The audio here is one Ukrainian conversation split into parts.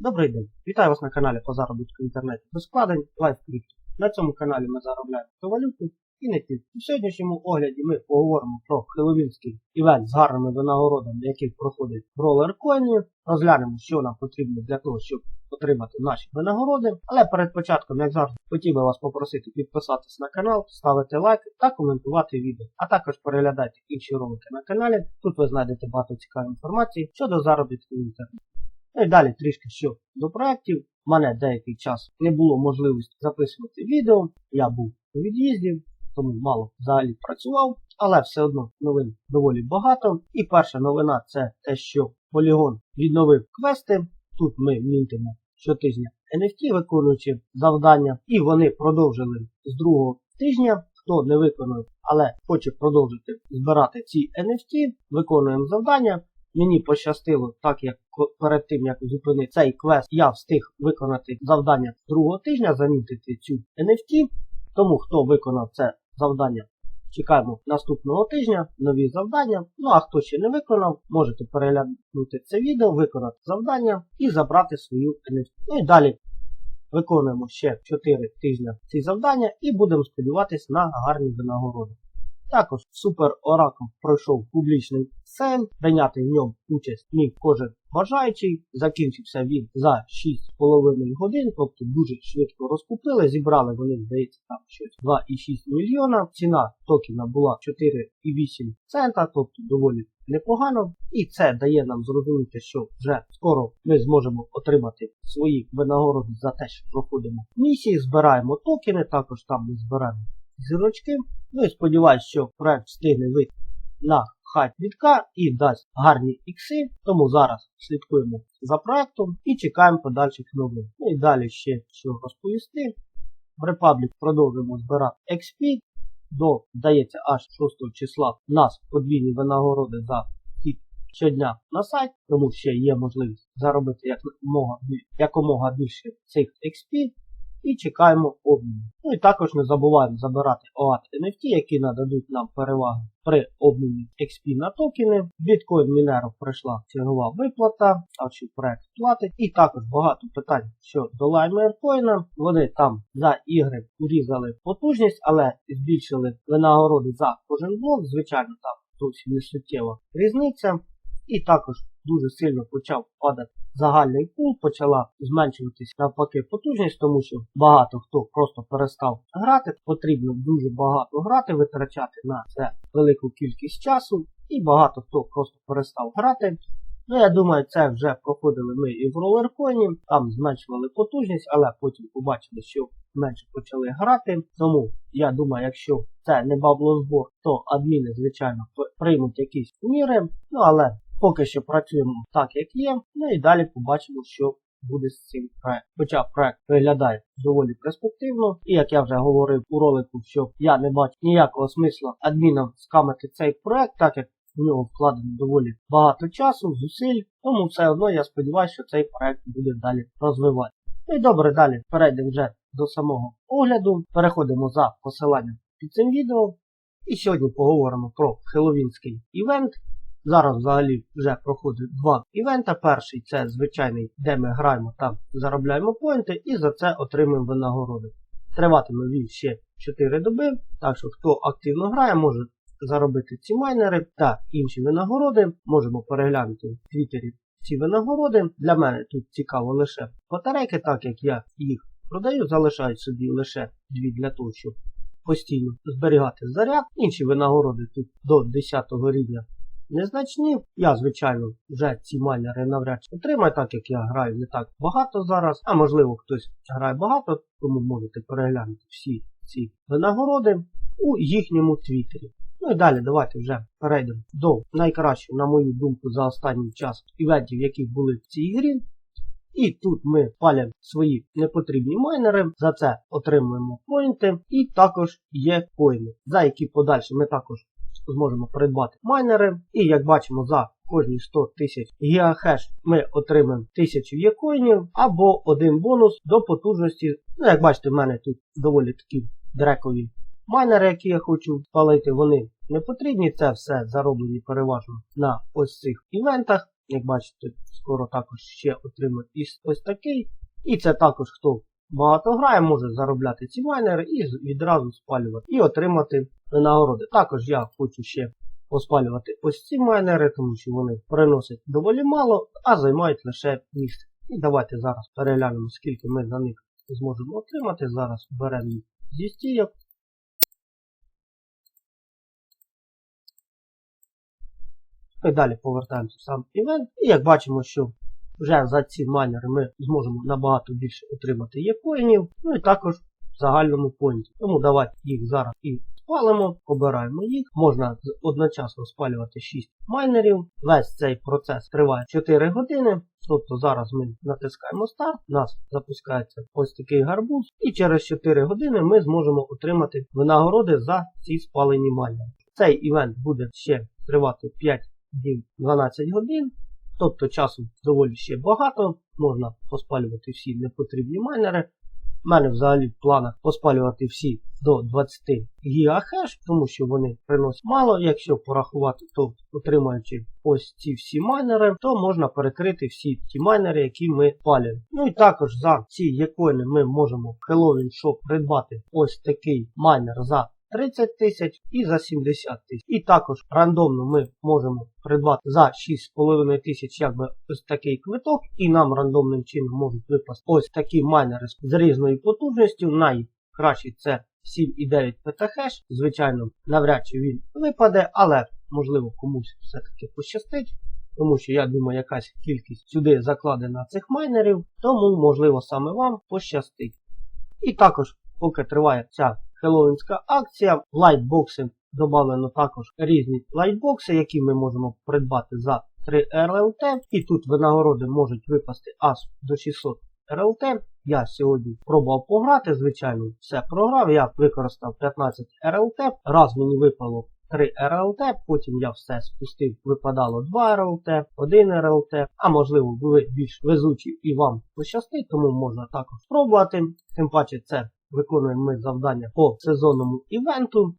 Добрий день! Вітаю вас на каналі по заробітку в інтернеті без вкладень LiveCrypto. На цьому каналі ми заробляємо криптовалюту і не тільки. У сьогоднішньому огляді ми поговоримо про хеловінський івент з гарними винагородами, який проходить в ролеркоїні. Розглянемо, що нам потрібно для того, щоб отримати наші винагороди. Але перед початком, як завжди, хотів би вас попросити підписатись на канал, ставити лайки та коментувати відео. А також переглядайте інші ролики на каналі. Тут ви знайдете багато цікавої інформації щодо заробітку в інтернеті. Ну і далі трішки що до проєктів. У мене деякий час не було можливості записувати відео. Я був у від'їзді, тому мало взагалі працював, але все одно новин доволі багато. І перша новина це те, що Polygon відновив квести. Тут ми мінтимо щотижня NFT, виконуючи завдання, і вони продовжили з другого тижня. Хто не виконав, але хоче продовжити збирати ці NFT, виконуємо завдання. Мені пощастило, так як перед тим, як зупинити цей квест, я встиг виконати завдання другого тижня, замітити цю NFT. Тому хто виконав це завдання, чекаємо наступного тижня, нові завдання. Ну а хто ще не виконав, можете переглянути це відео, виконати завдання і забрати свою NFT. Ну і далі виконуємо ще 4 тижні ці завдання і будемо сподіватися на гарні винагороди. Також Супер Оракл пройшов публічний сейл, прийняти в ньому участь міг кожен бажаючий. Закінчився він за 6,5 годин, тобто дуже швидко розкупили. Зібрали вони, здається, там щось 2,6 мільйона. Ціна токена була 4,8 цента, тобто доволі непогано. І це дає нам зрозуміти, що вже скоро ми зможемо отримати свої винагороди за те, що проходимо місії, збираємо токени, також там ми збираємо зірочки. Ну і сподіваюся, що проект встигне вийти на хайп відка і дасть гарні ікси. Тому зараз слідкуємо за проектом і чекаємо подальших новин. Ну і далі ще що розповісти. В Republic продовжуємо збирати XP. До, здається, аж 6 числа у нас подвійні винагороди за хід щодня на сайт, тому ще є можливість заробити якомога, якомога більше цих XP і чекаємо обміну. Ну і також не забуваємо забирати OAT NFT, які нададуть нам переваги при обміні XP на токени. Bitcoin Minero пройшла чергова виплата, а що проект платить. І також багато питань щодо Limecoin. Вони там за ігри урізали потужність, але збільшили винагороди за кожен блок. Звичайно, там зовсім не суттєва різниця. І також дуже сильно почав падати загальний пул, почала зменшуватись навпаки потужність, тому що багато хто просто перестав грати. Потрібно дуже багато грати, витрачати на це велику кількість часу, і багато хто просто перестав грати. Ну, я думаю, це вже проходили ми і в ролерконі, там зменшували потужність, але потім побачили, що менше почали грати. Тому я думаю, якщо це не баблозбор, то адміни, звичайно, приймуть якісь міри. Ну але Поки що працюємо так, як є, ну і далі побачимо, що буде з цим проектом. Хоча проект виглядає доволі перспективно, і як я вже говорив у ролику, що я не бачу ніякого смисла адмінам скамити цей проект, так як в нього вкладено доволі багато часу, зусиль, тому все одно я сподіваюся, що цей проект буде далі розвивати. Ну і добре, далі перейдемо вже до самого огляду. Переходимо за посиланням під цим відео. І сьогодні поговоримо про хеловінський івент. Зараз взагалі вже проходить два івента. Перший це звичайний, де ми граємо та заробляємо поінти і за це отримуємо винагороди. Триватиме він ще 4 доби, так що хто активно грає, може заробити ці майнери та інші винагороди. Можемо переглянути в Твіттері ці винагороди. Для мене тут цікаво лише батарейки, так як я їх продаю, залишаю собі лише дві для того, щоб постійно зберігати заряд. Інші винагороди тут до 10 рівня незначні. Я, звичайно, вже ці майнери навряд чи отримаю, так як я граю не так багато зараз, а можливо хтось грає багато, тому можете переглянути всі ці винагороди у їхньому твіттері. Ну і далі давайте вже перейдемо до найкращого, на мою думку, за останній час івентів, які були в цій грі. І тут ми палимо свої непотрібні майнери, за це отримуємо поінти, і також є коїни, за які подальше ми також зможемо придбати майнери. І як бачимо, за кожні 100 тисяч гігахеш ми отримаємо 1000 єкоїнів або один бонус до потужності. Ну, як бачите, в мене тут доволі такі дрекові майнери, які я хочу спалити, вони не потрібні. Це все зароблені переважно на ось цих івентах. Як бачите, скоро також ще отримати ось- ось такий. І це також хто багато грає, може заробляти ці майнери і відразу спалювати і отримати винагороди. Також я хочу ще поспалювати ось ці майнери, тому що вони приносять доволі мало, а займають лише місце. І давайте зараз переглянемо, скільки ми за них зможемо отримати. Зараз беремо їх зі стійок. І далі повертаємося в сам івент. І як бачимо, що вже за ці майнери ми зможемо набагато більше отримати є коїнів, ну і також в загальному поінті. Тому давайте їх зараз і спалимо, обираємо їх. Можна одночасно спалювати 6 майнерів. Весь цей процес триває 4 години. Тобто зараз ми натискаємо старт, у нас запускається ось такий гарбуз, і через 4 години ми зможемо отримати винагороди за ці спалені майнери. Цей івент буде ще тривати 5 днів 12 годин. Тобто часу доволі ще багато, можна поспалювати всі непотрібні майнери. У мене взагалі в планах поспалювати всі до 20 гігахеш, тому що вони приносять мало. Якщо порахувати, то отримуючи ось ці всі майнери, то можна перекрити всі ті майнери, які ми палюємо. Ну і також за ці якоїни ми можемо в Halloween Shop придбати ось такий майнер за 30 тисяч і за 70 тисяч. І також рандомно ми можемо придбати за 6,5 тисяч якби ось такий квиток, і нам рандомним чином можуть випасти ось такі майнери з різною потужністю. Найкращий це 7,9 петахеш. Звичайно, навряд чи він випаде, але можливо комусь все-таки пощастить. Тому що я думаю, якась кількість сюди закладена цих майнерів, тому можливо саме вам пощастить. І також, поки триває ця хеллоуінська акція, в лайтбокси додано також різні лайтбокси, які ми можемо придбати за 3 РЛТ. І тут винагороди можуть випасти аж до 600 РЛТ. Я сьогодні пробував пограти, звичайно, все програв. Я використав 15 РЛТ. Раз мені випало 3 РЛТ, потім я все спустив, випадало 2 РЛТ, 1 РЛТ, а можливо ви більш везучі і вам пощастить, тому можна також спробувати. Тим паче це виконуємо ми завдання по сезонному івенту.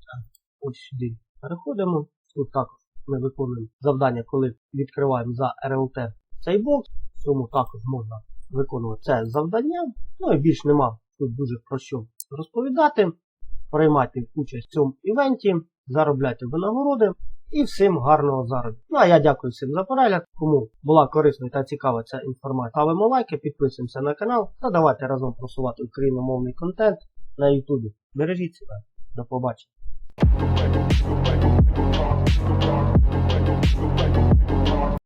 Ось сюди переходимо. Тут також ми виконуємо завдання, коли відкриваємо за РЛТ цей бокс, тому також можна виконувати це завдання. Ну і більш нема тут дуже про що розповідати. Приймайте участь в цьому івенті, заробляйте винагороди і всім гарного заробітку. Ну а я дякую всім за перегляд. Кому була корисна та цікава ця інформація, ставимо лайки, підписуємося на канал та давайте разом просувати україномовний контент на Ютубі. Бережіть себе. До побачення.